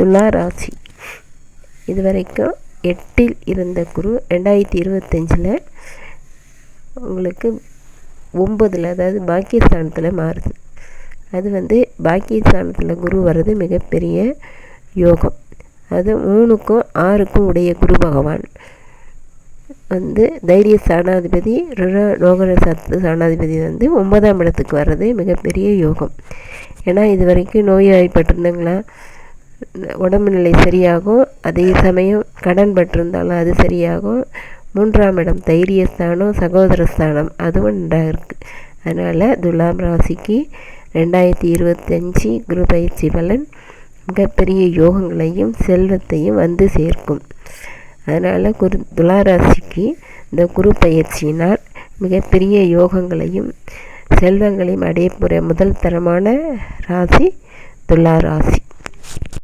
துலா ராசி. இது வரைக்கும் எட்டில் இருந்த குரு ரெண்டாயிரத்தி இருபத்தஞ்சில் உங்களுக்கு ஒம்பதில் அதாவது பாக்கியஸ்தானத்தில் மாறுது. அது வந்து பாக்கியஸ்தானத்தில் குரு வர்றது மிகப்பெரிய யோகம். அது மூணுக்கும் ஆறுக்கும் உடைய குரு பகவான். வந்து தைரிய ஸ்தானாதிபதி ருண நோகர சத்து ஸ்தானாதிபதி வந்து ஒன்பதாம் இடத்துக்கு வர்றது மிகப்பெரிய யோகம். ஏன்னா இது வரைக்கும் நோய்வாய்ப்பட்டிருந்தாங்களா உடம்பு நிலை சரியாகும் அதே சமயம் கடன் பட்டிருந்தாலும் அது சரியாகும். மூன்றாம் இடம் தைரியஸ்தானம் சகோதரஸ்தானம் அதுவும் நன்றாக இருக்குது அதனால் துலாம் ராசிக்கு ரெண்டாயிரத்தி இருபத்தஞ்சி குரு பயிற்சி பலன் மிகப்பெரிய யோகங்களையும் செல்வத்தையும் வந்து சேர்க்கும். அதனால் குரு துளாராசிக்கு இந்த குரு பயிற்சியினால் மிகப்பெரிய யோகங்களையும் செல்வங்களையும் அடைய முதல் தரமான ராசி துலா ராசி.